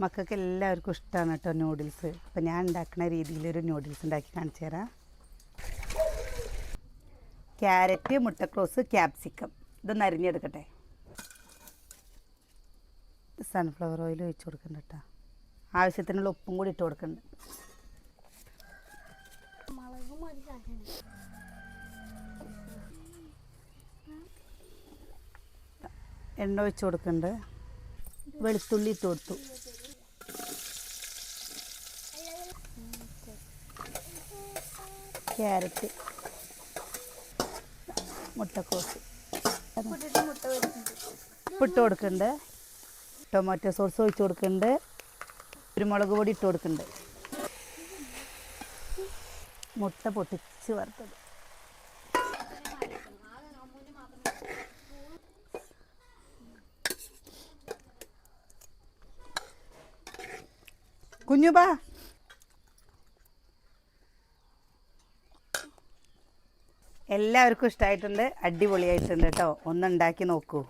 മക്കൾക്ക് എല്ലാവർക്കും ഇഷ്ടമാണ് കേട്ടോ നൂഡിൽസ് അപ്പോൾ ഞാൻ ഉണ്ടാക്കുന്ന രീതിയിലൊരു നൂഡിൽസ് ഉണ്ടാക്കി കാണിച്ചു തരാം. ക്യാരറ്റ് മുട്ടക്രോസ് ക്യാപ്സിക്കം ഇതൊന്ന് അരിഞ്ഞെടുക്കട്ടെ. സൺഫ്ലവർ ഓയിൽ ഒഴിച്ച് കൊടുക്കണ്ട കേട്ടോ. ആവശ്യത്തിനുള്ള ഉപ്പും കൂടി ഇട്ട് കൊടുക്കുന്നുണ്ട് എണ്ണ ഒഴിച്ച് കൊടുക്കുന്നുണ്ട് വെളുത്തുള്ളി ഇട്ട് കൊടുത്തു. ക്യാരറ്റ് മുട്ടക്കോസ്. ഇട്ട് കൊടുക്കുന്നുണ്ട് ടൊമാറ്റോ സോസ് ഒഴിച്ച് കൊടുക്കുന്നുണ്ട് കുരുമുളക് പൊടി ഇട്ട് കൊടുക്കുന്നുണ്ട് മുട്ട പൊട്ടിച്ച് വറുത്തത്. കുഞ്ഞുബാ. എല്ലാവർക്കും ഇഷ്ടമായിട്ടുണ്ട് അടിപൊളിയായിട്ടുണ്ട് കേട്ടോ. ഒന്നുണ്ടാക്കി നോക്കൂ.